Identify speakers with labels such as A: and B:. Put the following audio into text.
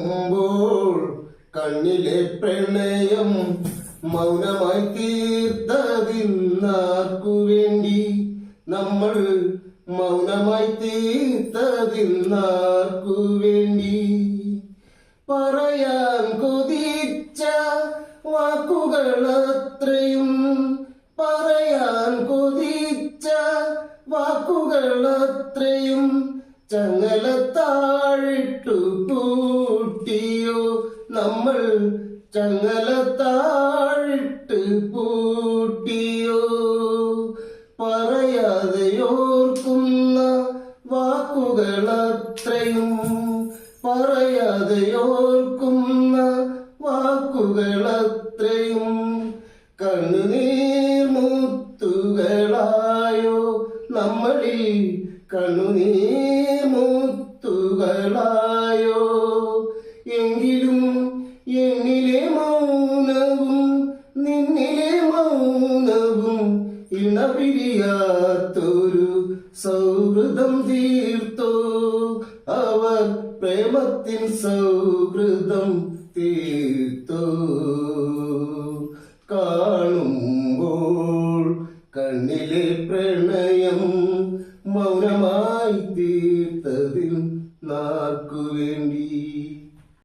A: കാണുമ്പോൾ കണ്ണിലെ പ്രണയം മൗനമായി തീർത്തതിന്നാർക്കു വേണ്ടി നമ്മൾ മൗനമായി തീർത്തതിന്നാർക്കു വേണ്ടി പറയാൻ കൊതിച്ച വാക്കുകൾ അത്രയും പറയാൻ കൊതിച്ച വാക്കുകൾ അത്രയും ചങ്ങല താഴിട്ടു പൂട്ടിയോ നമ്മൾ ചങ്ങല താഴിട്ട് പൂട്ടിയോ? പറയാതെയോർക്കുന്ന വാക്കുകളത്രയും പറയാതെയോർക്കുന്ന വാക്കുകളത്രയും കണ്ണുനീർ മുത്തുകളായോ? നമ്മളിൽ കണ്ണുനീർ മുത്തുകളായോ മൗനവും നിന്നിലെ മൗനവും ഇണപിരിയാത്തൊരു സൗഹൃദം തീർത്തോ? അവർ പ്രേമത്തിൻ സൗഹൃദം തീർത്തോ? കാണുമ്പോൾ കണ്ണിലെ പ്രണയം മൗനമായി തീർത്തതിൽ നാക്കു വേണ്ടി